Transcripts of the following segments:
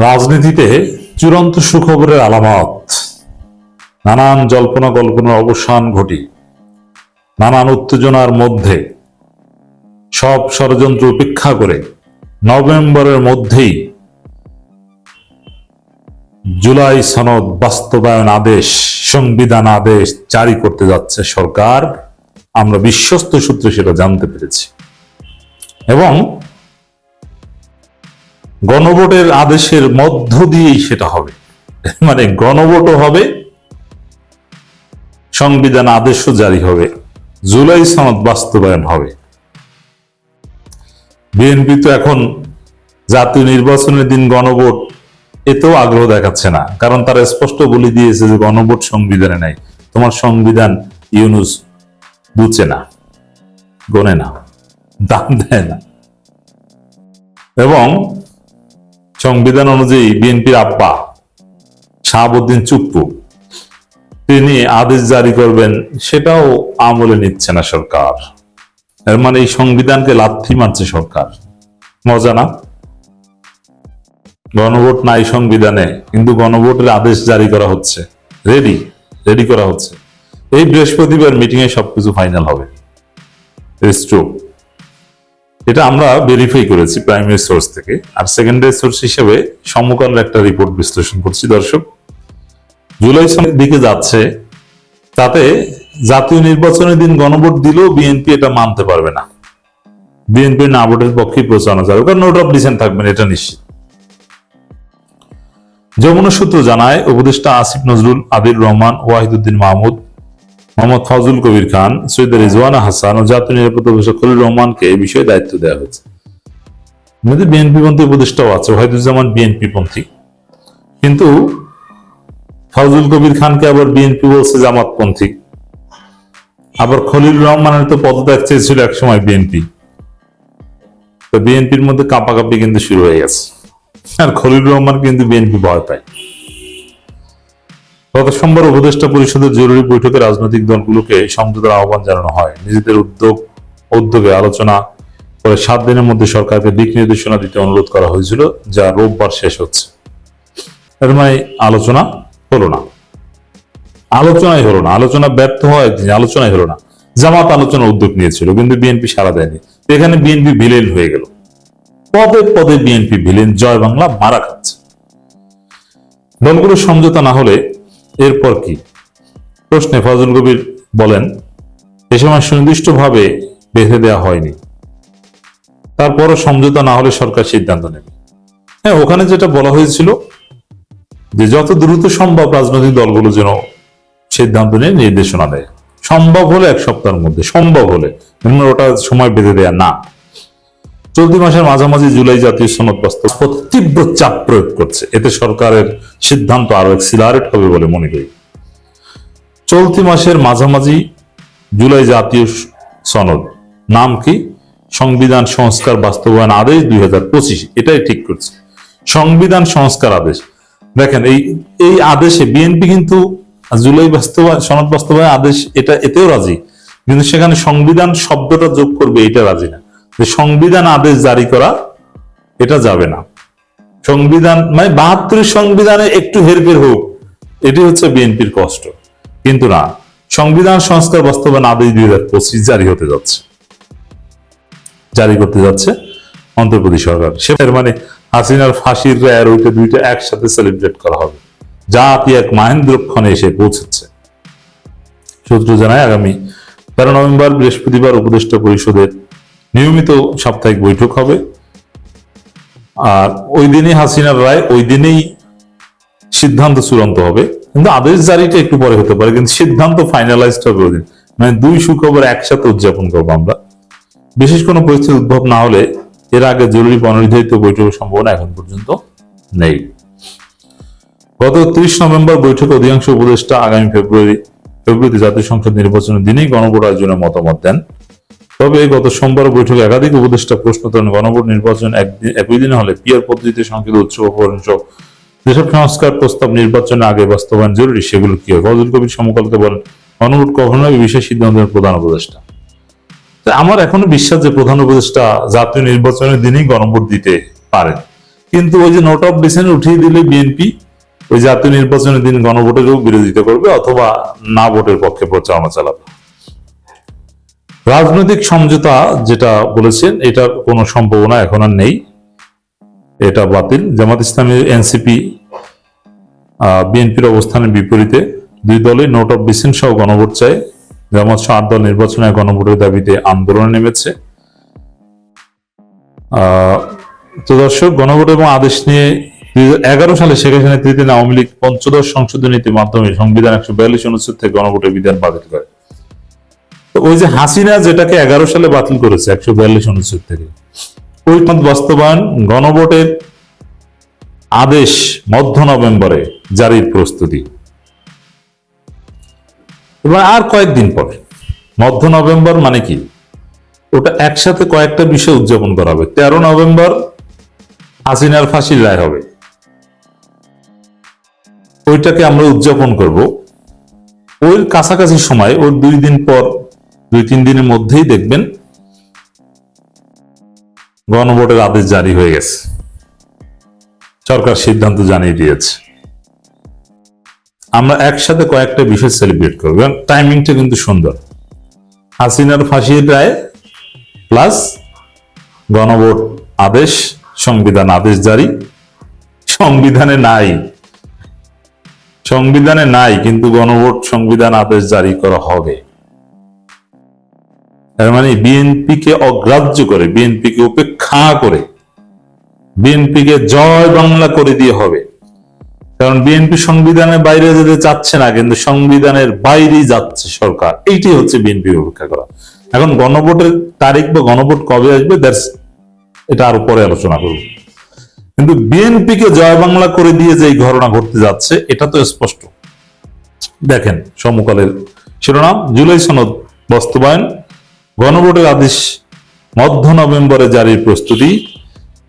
রাজনীতিতে চূড়ান্ত সুখবরের আলামত। নানান জল্পনা কল্পনার অবসান ঘটি। নানান উত্তেজনার মধ্যে। সব ষড়যন্ত্র উপেক্ষা করে নভেম্বরের মধ্যেই জুলাই সনদ বাস্তবায়ন আদেশ, সংবিধান আদেশ জারি করতে যাচ্ছে সরকার। আমরা বিশ্বস্ত সূত্রে সেটা জানতে পেরেছি। এবং গণভোটের আদেশের মধ্য দিয়েই সেটা হবে। মানে গণভোটও হবে, সংবিধান আদেশও জারি হবে, জুলাই সনদ বাস্তবায়ন হবে। বিএনপি তো এখন জাতীয় নির্বাচনের দিন গণভোট এতেও আগ্রহ দেখাচ্ছে না, কারণ তারা স্পষ্ট বলে দিয়েছে যে গণভোট সংবিধানে নাই। তোমার সংবিধান ইউনুস বুঝে না গনে না, দাম দেয় না। এবং সংবিধান অনুযায়ী বিএনপির আব্বা শাহাবুদ্দিন চুপ্পু, তিনি আদেশ জারি করবেন, সেটাও আমলে নিচ্ছে না সরকার। এর মানে এই সংবিধানকে লাথি মারছে সরকার। মজা না? গণভোট নাই সংবিধানে, কিন্তু গণভোটের আদেশ জারি করা হচ্ছে। রেডি রেডি করা হচ্ছে। এই বৃহস্পতিবার মিটিং এ সবকিছু ফাইনাল হবে। ট্রু এটা আমরা ভেরিফাই করেছি প্রাইমারি সোর্স থেকে। আর সেকেন্ডারি সোর্স হিসেবে সমকালের একটা রিপোর্ট বিশ্লেষণ করছি, দর্শক। জুলাই সনের দিকে যাচ্ছে। তাতে জাতীয় নির্বাচনের দিন গণভোট দিলেও বিএনপি এটা মানতে পারবে না। বিএনপি না ভোটের পক্ষে প্রচারণা যাবে কারণ নোট অফ ডিসেন্ট থাকবেন এটা নিশ্চিত। যমুনা সূত্র জানায়, উপদেষ্টা আসিফ নজরুল আদিল রহমান, ওয়াহিদুদ্দিন মাহমুদ মোহাম্মদ ফজল কবির খান, সৈয়দ রিজওয়ানা হাসান ও জাতীয় নিরাপত্তা উপদেষ্টা খলিল রহমানকে এই বিষয়ে দায়িত্ব দেওয়া হয়েছে। এমনিতে বিএনপি পন্থী উপদেষ্টাও আছে, ওয়াহিদুজ্জামান বিএনপি পন্থী। কিন্তু ফজল কবির খানকে আবার বিএনপি বলছে জামাত পন্থী। আবার খলিল রহমানের তো পদত্যাগ চেয়েছিল একসময় বিএনপি। তো বিএনপির মধ্যে কাপাকাপি কিন্তু শুরু হয়ে গেছে। আর খলিল রহমান কিন্তু বিএনপি ভয় পায়। গত সোমবার উপদেষ্টা পরিষদের জরুরি বৈঠকে রাজনৈতিক দলগুলোকে সমঝোতার আহ্বান জানানো হয়। নিজেদের উদ্যোগ, উদ্যোগে আলোচনা করে সাত দিনের মধ্যে সরকারকে দিক নির্দেশনা দিতে অনুরোধ করা হয়েছিল, যা রোববার শেষ হচ্ছে। এর মানে আলোচনা হলো না। আলোচনাই হলো না। আলোচনা ব্যর্থ হয় একদিন, আলোচনাই হলো না। জামাত আলোচনা উদ্যোগ নিয়েছিল, কিন্তু বিএনপি সাড়া দেয়নি। এখানে বিএনপি ভিলেন হয়ে গেল। পদে পদে বিএনপি ভিলেন, জয় বাংলা মারা খাচ্ছে। দলগুলোর সমঝোতা না হলে এরপর কি? প্রশ্নে ফজল কবির বলেন, এ সময় সুনির্দিষ্টভাবে বেঁধে দেওয়া হয়নি। তারপরও সমঝোতা না হলে সরকার সিদ্ধান্ত নেবে। হ্যাঁ ওখানে যেটা বলা হয়েছিল যে যত দ্রুত সম্ভব রাজনৈতিক দলগুলো যেন সিদ্ধান্ত নিয়ে নির্দেশনা দেয়। সম্ভব হলে এক সপ্তাহের মধ্যে, সম্ভব হলে। ওটা সময় বেঁধে দেয়া না। চলতি মাসের মাঝামাঝি জুলাই জাতীয় সনদ বাস্তব তীব্র চাপ প্রয়োগ করছে। এতে সরকারের সিদ্ধান্ত আরও এক্সিলারেট হবে বলে মনে করি। চলতি মাসের মাঝামাঝি জুলাই জাতীয় সনদ নাম কি? সংবিধান সংস্কার বাস্তবায়ন আদেশ দুই হাজার পঁচিশ। এটাই ঠিক করছে। সংবিধান সংস্কার আদেশ। দেখেন, এই এই আদেশে বিএনপি কিন্তু জুলাই বাস্তবায়ন সনদ বাস্তবায়ন আদেশ এটা, এতেও রাজি। কিন্তু সেখানে সংবিধান শব্দটা যোগ করবে, এটা রাজি না। যে সংবিধান আদেশ জারি করা, এটা যাবে না। সংবিধান মানে বাহাত্তর সংবিধানে একটু হেরফের হোক, এটি হচ্ছে বিএনপির কষ্ট। কিন্তু না, সংবিধান, সংস্কার, বাস্তবায়ন আদেশ দুই হাজার পঁচিশ জারি হতে যাচ্ছে। জারি করতে যাচ্ছে অন্ধ্রপ্রদেশ সরকার। সেটার মানে হাসিনার ফাঁসির রায় ওইটা দুইটা একসাথে সেলিব্রেট করা হবে। যা জাতি এক মাহেন্দ্রক্ষণে এসে পৌঁছেছে। সূত্র জানায় আগামী তেরো নভেম্বর বৃহস্পতিবার উপদেষ্টা পরিষদের নিয়মিত সাপ্তাহিক বৈঠক হবে। আর ওই দিনই হাসিনার রায়, ওই দিনেই সিদ্ধান্ত চূড়ান্ত হবে। কিন্তু আদেশ জারিটা একটু পরে হতে পারে, কিন্তু সিদ্ধান্ত ফাইনালাইজড হবে ওই দিন। মানে দুই সুখবর একসাথে উদযাপন করব আমরা। বিশেষ কোনো পরিস্থিতি উদ্ভব না হলে এর আগে জরুরি অনির্ধারিত বৈঠকের সম্ভাবনা এখন পর্যন্ত নেই। গত ত্রিশ নভেম্বর বৈঠকে অধিকাংশ উপদেষ্টা আগামী ফেব্রুয়ারি, ফেব্রুয়ারিতে জাতীয় সংসদ নির্বাচনের দিনেই গণভোট আয়োজনের মতামত দেন। তবে গত সোমবার বৈঠকে একাধিক উপদেষ্টা প্রশ্ন তোলেন, গণভোট নির্বাচন একই দিনে হলে পিয়ার পদ্ধতিতে সংসদ উৎসব যেসব সংস্কার প্রস্তাব নির্বাচনের আগে বাস্তবায়ন জরুরি, সেগুলো কি হয়? ফজল কবির সমকালকে বলেন, গণভোট কখনো বিশেষ সিদ্ধান্তের প্রধান উপদেষ্টা। আমার এখনও বিশ্বাস যে প্রধান উপদেষ্টা জাতীয় নির্বাচনের দিনেই গণভোট দিতে পারেন। কিন্তু ওই যে নোট অফ ডিসেন্ট উঠিয়ে দিলে বিএনপি ওই জাতীয় নির্বাচনের দিন গণভোটেরও বিরোধিতা করবে অথবা না ভোটের পক্ষে প্রচারণা চালাবে। রাজনৈতিক সমঝোতা যেটা বলেছেন এটার কোনো সম্ভাবনা এখন আর নেই। এটা বাতিল। জামাত ইসলামের এনসিপি বিএনপির অবস্থানের বিপরীতে দুই দলই নোট অফ ডিসেন্ট সহ গণভোট চায়। জামাত সহ আট দল নির্বাচনে গণভোটের দাবিতে আন্দোলনে নেমেছে। তো দর্শক, গণভোট এবং আদেশ নিয়ে দুই এগারো সালে শেখ হাসিনা তৃতীয় আওয়ামী লীগ পঞ্চদশ সংশোধনী নীতির মাধ্যমে সংবিধান একশো বিয়াল্লিশ অনুচ্ছেদ থেকে গণভোটের বিধান বাতিল করে। ওই যে হাসিনা যেটাকে এগারো সালে বাতিল করেছে, একশো বিয়াল্লিশ অনুচ্ছেদ থেকে, ওই মত বাস্তবায়ন গণভোটের আদেশ মধ্য নভেম্বরে জারির প্রস্তুতি। এবার আর কয়েকদিন পরে, মধ্য নভেম্বর মানে কি? ওটা একসাথে কয়েকটা বিষয় উদযাপন করা হবে। তেরো নভেম্বর হাসিনার ফাঁসির রায় হবে। ওইটাকে আমরা উদযাপন করব। ওই কাছাকাছি সময় ওর দুই দিন পর দুই, তিন দিনের মধ্যেই দেখবেন গণভোটের আদেশ জারি হয়ে গেছে। সরকার সিদ্ধান্ত জানিয়ে দিয়েছে। আমরা একসাথে কয়েকটা বিষয় সেলিব্রেট করব। টাইমিংটা কিন্তু সুন্দর। হাসিনার ফাঁসির রায় প্লাস গণভোট আদেশ, সংবিধান আদেশ জারি। সংবিধানে নাই। সংবিধানে নাই, কিন্তু গণভোট, সংবিধান আদেশ জারি করা হবে। তার মানে বিএনপি কে অগ্রাহ্য করে বিএনপি কে উপেক্ষা করে বিএনপি কে জয় বাংলা করে দিয়ে হবে। কারণ বিএনপি সংবিধানের বাইরে যেতে চাচ্ছে না, কিন্তু সংবিধানের বাইরেই যাচ্ছে সরকার। এইটাই হচ্ছে বিএনপি উপেক্ষা করা। এখন গণভোটের তারিখ বা গণভোট কবে আসবে দ্যাটস এটা আরও পরে আলোচনা করব। কিন্তু বিএনপি কে জয় বাংলা করে দিয়ে যে ঘটনা ঘটতে যাচ্ছে, এটা তো স্পষ্ট। দেখেন, সমকালের শিরোনাম, জুলাই সনদ বাস্তবায়ন গণভোটের আদেশ মধ্য নভেম্বরে জারির প্রস্তুতি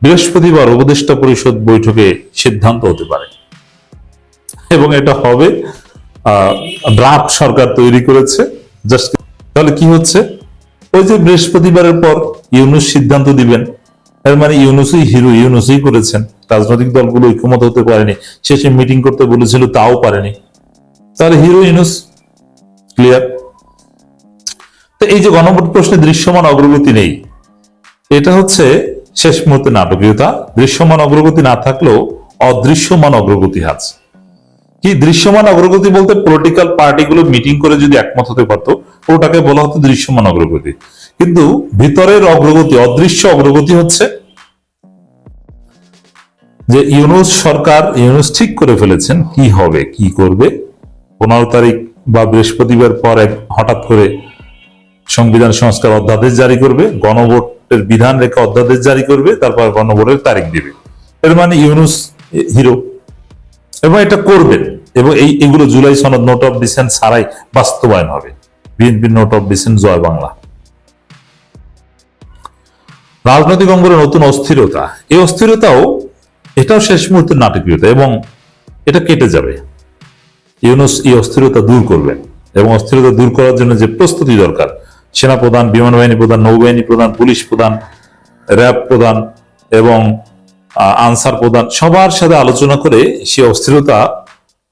বৃহস্পতিবার উপদেষ্টা পরিষদ বৈঠকে সিদ্ধান্ত হতে পারে। এবং এটা হবে ড্রাফট সরকার তৈরি করেছে। তাহলে কি হচ্ছে? ওই যে বৃহস্পতিবারের পর ইউনুস সিদ্ধান্ত দিবেন। এর মানে ইউনুসই হিরো, ইউনুসই করেছেন। রাজনৈতিক দলগুলো ঐক্যমত হতে পারেনি। শেষে মিটিং করতে বলেছিল, তাও পারেনি। তাহলে হিরো, ইউনুস ক্লিয়ার তো এই যে গণভোট প্রশ্নে দৃশ্যমান অগ্রগতি নেই, এটা হচ্ছে শেষ মুহূর্তে নাটকীয়তা। দৃশ্যমান অগ্রগতি না থাকলেও অদৃশ্যমান অগ্রগতি আছে। কি দৃশ্যমান অগ্রগতি বলতে পলিটিক্যাল পার্টিগুলো মিটিং করে যদি একমত হতে পারতো ওটাকে বলা হতো দৃশ্যমান অগ্রগতি। কিন্তু ভিতরের অগ্রগতি, অদৃশ্য অগ্রগতি হচ্ছে যে ইউনুস সরকার, ইউনুস ঠিক করে ফেলেছেন কি হবে, কি করবে। পনেরো তারিখ বা বৃহস্পতিবার পর হঠাৎ করে সংবিধান সংস্কার অধ্যাদেশ জারি করবে, গণভোটের বিধান রেখে অধ্যাদেশ জারি করবে, তারপর গণভোটের তারিখ দিবে। এর মানে ইউনুস হিরো। এবং এটা করবেন। এবং এই, এগুলো জুলাই সনদ নোট অফ ডিসেন্ট ছাড়াই বাস্তবায়ন হবে। বিএনপি নোট অফ ডিসেন্ট জয় বাংলা। রাজনৈতিক অঙ্গনে নতুন অস্থিরতা। এই অস্থিরতাও, এটাও শেষ মুহূর্তের নাটকীয়তা এবং এটা কেটে যাবে। ইউনুস এই অস্থিরতা দূর করবেন এবং অস্থিরতা দূর করার জন্য যে প্রস্তুতি দরকার সেনা প্রধান বিমান বাহিনী প্রধান, নৌবাহিনী প্রধান, পুলিশ প্রধান, র্যাব প্রধান এবং আনসার প্রধান সবার সাথে আলোচনা করে সে অস্থিরতা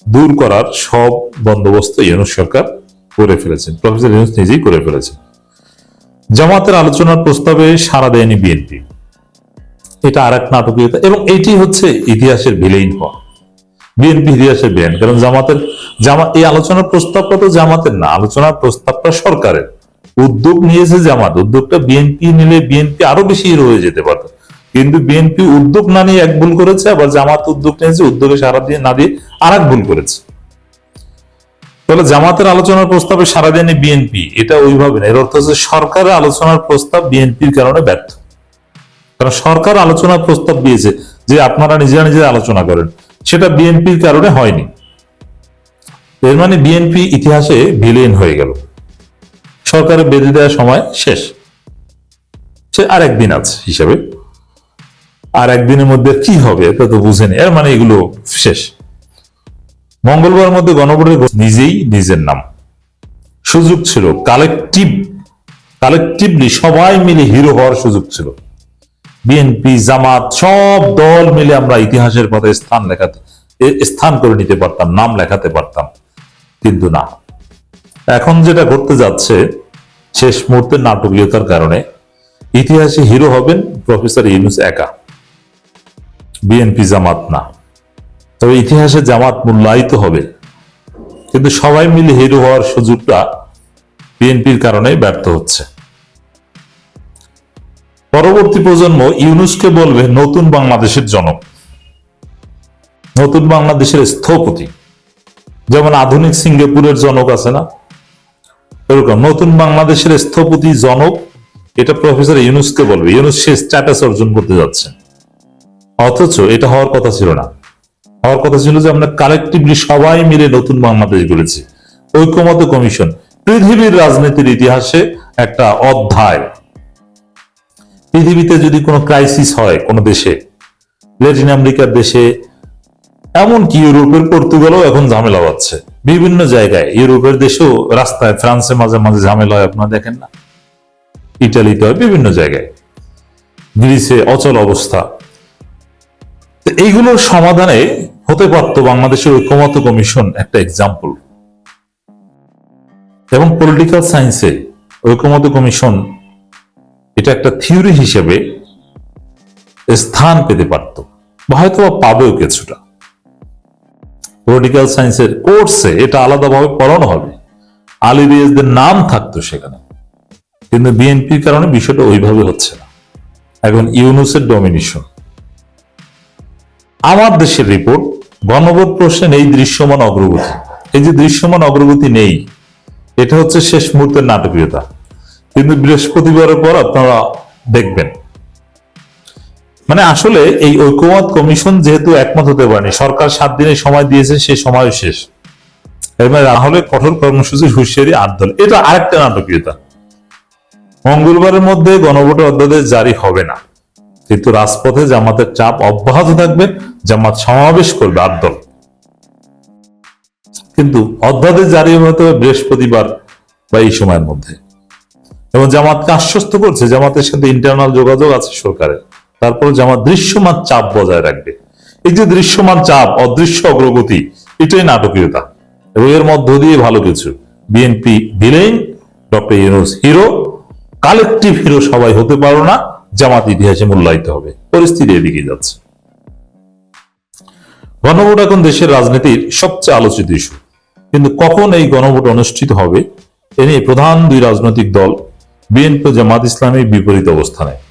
দূর করার সব বন্দোবস্ত ইউনুস সরকার করে ফেলেছেন। প্রফেসর ইউনুস নিজেই করে ফেলেছেন। জামাতের আলোচনার প্রস্তাবে সাড়া দেয়নি বিএনপি। এটা আর এক নাটকীয়তা এবং এটি হচ্ছে ইতিহাসের ভিলেইন হওয়া বিএনপি ইতিহাসের বেআইন কারণ জামাতের জামা এই আলোচনার প্রস্তাবটা তো জামাতের না, আলোচনার প্রস্তাবটা সরকারের। উদ্যোগ নিয়েছে জামাত। উদ্যোগটা বিএনপি নিলে বিএনপি আরও বেশি রয়ে যেতে পারত। কিন্তু বিএনপি উদ্যোগ না নিয়ে এক ভুল করেছে, আবার জামাত উদ্যোগ নিয়েছে, উদ্যোগে সারা দিয়ে না দিয়ে আর এক ভুল করেছে। তাহলে জামাতের আলোচনার প্রস্তাবে সারা দেয়নি বিএনপি এটা ওইভাবে না। এর অর্থ হচ্ছে সরকারের আলোচনার প্রস্তাব বিএনপির কারণে ব্যর্থ। কারণ সরকার আলোচনার প্রস্তাব দিয়েছে যে আপনারা নিজেরা নিজেরা আলোচনা করেন। সেটা বিএনপির কারণে হয়নি। এর মানে বিএনপি ইতিহাসে ভিলেন হয়ে গেল। সরকারের বেঁধে দেওয়ার সময় শেষ। সে আর একদিন আছে হিসাবে। আর একদিনের মধ্যে কি হবে, এটা তো বুঝেনি। এর মানে এগুলো শেষ। মঙ্গলবার মধ্যে গণভোটের নিজেই নিজের নাম। সুযোগ ছিল। কালেকটিভ, কালেকটিভলি সবাই মিলে হিরো হওয়ার সুযোগ ছিল। বিএনপি, জামাত সব দল মিলে আমরা ইতিহাসের পথে স্থান লেখাতে স্থান করে নিতে পারতাম, নাম লেখাতে পারতাম। কিন্তু না। এখন যেটা ঘটতে যাচ্ছে শেষ মুহূর্তের নাটকীয়তার কারণে ইতিহাসে হিরো হবেন প্রফেসর ইউনুস একা। বিএনপি জামাত না। তবে ইতিহাসে জামাত মূল্যায়িত হবে। কিন্তু সবাই মিলে হিরো হওয়ার সুযোগটা বিএনপির কারণে ব্যর্থ হচ্ছে। পরবর্তী প্রজন্ম ইউনুসকে বলবে, নতুন বাংলাদেশের জনক। নতুন বাংলাদেশের স্থপতি। যেমন আধুনিক সিঙ্গাপুরের জনক আছে না? এরকম নতুন বাংলাদেশের স্থপতি জনক, এটা প্রফেসর ইউনুসকে বলবে। ইউনুস সে স্ট্যাটাস অর্জন করতে যাচ্ছে। অথচ এটা হওয়ার কথা ছিল না। হওয়ার কথা ছিল যে আমরা কালেকটিভলি সবাই মিলে নতুন বাংলাদেশ গড়েছি। ঐক্যমত কমিশন, পৃথিবীর রাজনীতির ইতিহাসে একটা অধ্যায়। পৃথিবীতে যদি কোনো ক্রাইসিস হয় কোনো দেশে ল্যাটিন আমেরিকার দেশে, এমনকি ইউরোপের পর্তুগালও এখন ঝামেলা হচ্ছে বিভিন্ন জায়গায়, ইউরোপের দেশেও রাস্তায়, ফ্রান্সে মাঝে মাঝে ঝামেলা হয়, আপনারা দেখেন না? ইটালিতে হয়, বিভিন্ন জায়গায়। গ্রিসে অচল অবস্থা। এইগুলোর সমাধানে হতে পারত বাংলাদেশের ঐক্যমত কমিশন একটা এক্সাম্পল এবং পলিটিক্যাল সায়েন্সে ঐক্যমত কমিশন এটা একটা থিওরি হিসেবে স্থান পেতে পারত। বা হয়তো পাবেও কিছুটা। পলিটিক্যাল সায়েন্সের কোর্সে এটা আলাদাভাবে পড়ানো হবে। আলী রিয়াজদের নাম থাকতো সেখানে। কিন্তু বিএনপির কারণে বিষয়টা ওইভাবে হচ্ছে না। এখন ইউনুসের ডমিনেশন আমার দেশের রিপোর্ট গণভোট প্রশ্নে এই দৃশ্যমান অগ্রগতি। এই যে দৃশ্যমান অগ্রগতি নেই, এটা হচ্ছে শেষ মুহূর্তের নাটকীয়তা। কিন্তু বৃহস্পতিবারের পর আপনারা দেখবেন। মানে আসলে এই ঐক্যমত কমিশন যেহেতু একমত হতে পারেনি, সরকার সাত দিনের সময় দিয়েছে, সেই সময় শেষ। এর মানে কঠোর কর্মসূচির হুঁশিয়ারি, আট দল। এটা আরেকটা নাটকীয়তা। মঙ্গলবারের মধ্যে গণভোটের অধ্যাদেশ জারি হবে না। কিন্তু রাজপথে জামাতের চাপ অব্যাহত থাকবে, জামাত সমাবেশ করবে আট দল। কিন্তু অধ্যাদেশ জারি হতে হবে বৃহস্পতিবার বা এই সময়ের মধ্যে। এবং জামাতকে আশ্বস্ত করছে, জামাতের সাথে ইন্টারনাল যোগাযোগ আছে সরকারের। তারপর জামাত দৃশ্যমান চাপ বজায় রাখবে। এই যে দৃশ্যমান চাপ, অদৃশ্য অগ্রগতি, এটাই নাটকীয়তা। এবং এর মধ্য দিয়ে ভালো কিছু। BNP villain doctor Yunus hero collective hero সবাই হতে পারো না, জামাত ইতিহাসে মূল্যায়িত হবে। পরিস্থিতি এদিকে যাচ্ছে। গণভোট এখন দেশের রাজনীতির সবচেয়ে আলোচিত ইস্যু। কিন্তু কখন এই গণভোট অনুষ্ঠিত হবে, এ নিয়ে প্রধান দুই রাজনৈতিক দল বিএনপি জামাত ইসলামী বিপরীত অবস্থানে।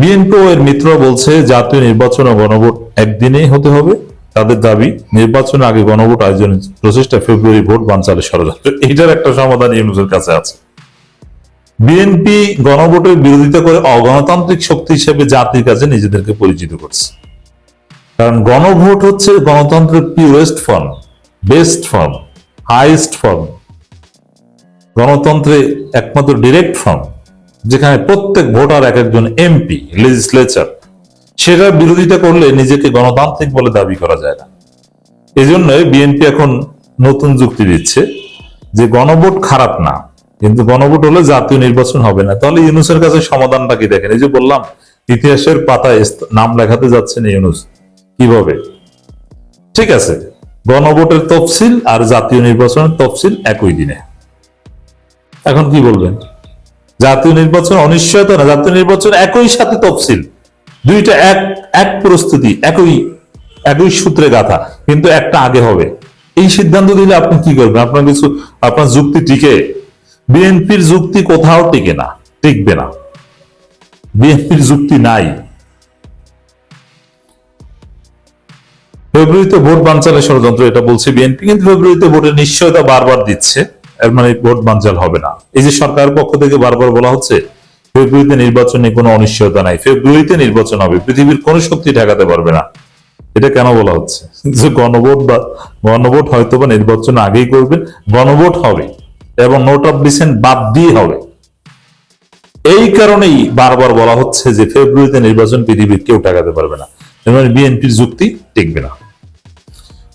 বিএনপি এর মিত্র বলছে, জাতীয় নির্বাচন ও গণভোট একদিনেই হতে হবে। তাদের দাবি, নির্বাচনের আগে গণভোট আয়োজনের প্রচেষ্টা ফেব্রুয়ারি ভোট বানচালের ষড়যন্ত্র এটার একটা সমাধান ইউনুসের কাছে আছে। বিএনপি গণভোটের বিরোধিতা করে অগণতান্ত্রিক শক্তি হিসেবে জাতির কাছে নিজেদেরকে পরিচিত করছে। কারণ গণভোট হচ্ছে গণতন্ত্রের purest form best form highest form গণতন্ত্রে একমাত্র ডিরেক্ট ফর্ম যেখানে প্রত্যেক ভোটার এক একজন এমপি লেজিসলেচার সেটার বিরোধিতা করলে নিজেকে গণতান্ত্রিক বলে দাবি করা যায় না। এই জন্য বিএনপি এখন নতুন যুক্তি দিচ্ছে যে গণভোট খারাপ না, কিন্তু গণভোট হলে জাতীয় নির্বাচন হবে না। তাহলে ইউনুসের কাছে সমাধানটা কি দেখেন? এই যে বললাম, ইতিহাসের পাতায় নাম লেখাতে যাচ্ছেন ইউনুস। কীভাবে? ঠিক আছে, গণভোটের তফসিল আর জাতীয় নির্বাচনের তফসিল একই দিনে। এখন কি বলবেন? জাতীয় নির্বাচন অনিশ্চয়তা না, জাতীয় নির্বাচন একই সাথে তফসিল। দুইটা এক এক প্রস্তুতি, একই একই সূত্রে গাথা, কিন্তু একটা আগে হবে। এই সিদ্ধান্ত দিলে আপনি কি করবেন? আপনার কিছু, আপনার যুক্তি টিকে। বিএনপির যুক্তি কোথাও টিকে না, টিকবে না। বিএনপির যুক্তি নাই। ফেব্রুয়ারিতে ভোট বানচালের ষড়যন্ত্র, এটা বলছে বিএনপি, কিন্তু ফেব্রুয়ারিতে ভোটের নিশ্চয়তা বারবার দিচ্ছে। মানে ভোট বানচাল হবে না। এই যে সরকারের পক্ষ থেকে বারবার বলা হচ্ছে, ফেব্রুয়ারিতে নির্বাচনে কোনো অনিশ্চয়তা নাই। ফেব্রুয়ারিতে নির্বাচন হবে, পৃথিবীর কোনো শক্তি ঠেকাতে পারবে না। এটা কেন বলা হচ্ছে? যে গণভোট বা গণভোট হয়তো বা নির্বাচন আগেই করবেন গণভোট হবে এবং নোট অফ ডিসেন্ট বাদ দিয়ে হবে। এই কারণেই বারবার বলা হচ্ছে যে ফেব্রুয়ারিতে নির্বাচন পৃথিবীর কেউ ঠেকাতে পারবে না। এবং বিএনপির যুক্তি টিকবে না।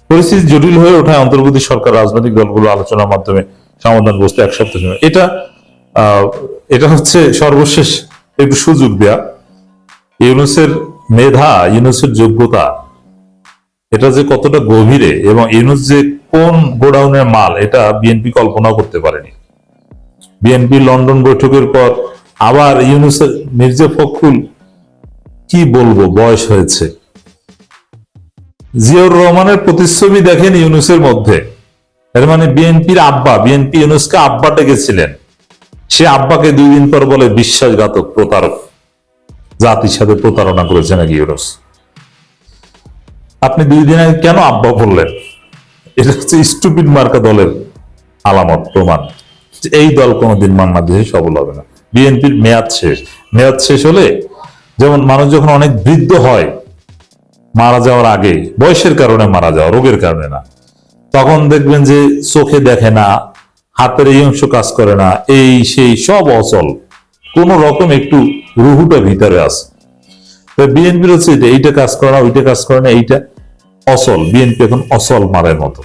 পরিস্থিতি জটিল হয়ে ওঠায় অন্তর্বর্তী সরকার, রাজনৈতিক দলগুলো আলোচনার মাধ্যমে সমাধান বসতে এক সপ্তাহ সময় এটা এটা হচ্ছে সর্বশেষ একটু সুযোগ দেয়া। ইউনুসের মেধা, ইউনুসের যোগ্যতা, এটা যে কতটা গভীরে এবং ইউনুস যে কোন গোডাউনের মাল, এটা বিএনপি কল্পনাও করতে পারেনি। বিএনপি লন্ডন বৈঠকের পর আবার ইউনুসের মির্জা ফখরুল কি বলব, বয়স হয়েছে। জিয়াউর রহমানের প্রতিচ্ছবি দেখেন ইউনুসের মধ্যে। এর মানে বিএনপির আব্বা, বিএনপি ইউনুসকে আব্বা ডেকেছিলেন সে আব্বাকে দুই দিন পর বলে বিশ্বাসঘাতক প্রতারক জাতির সাথে প্রতারণা করেছে নাকি ইউনুস। আপনি দুই দিন আগে কেন আব্বা বললেন? এটা হচ্ছে স্টুপিড মার্কা দলের আলামত, প্রমাণ। এই দল কোনোদিন বাংলাদেশে সফল হবে না। বিএনপির মেয়াদ শেষ। মেয়াদ শেষ হলে যেমন মানুষ যখন অনেক বৃদ্ধ হয়, মারা যাওয়ার আগে, বয়সের কারণে মারা যাওয়া, রোগের কারণে না। তখন দেখবেন যে চোখে দেখে না, হাতের এই অংশ কাজ করে না, এই সেই সব অচল। কোন রকম একটু রুহুটা ভিতরে আছে। বিএনপির হচ্ছে এটা এইটা কাজ করে না, ওইটা কাজ করে না, এইটা অচল। বিএনপি এখন অচল মারের মতো।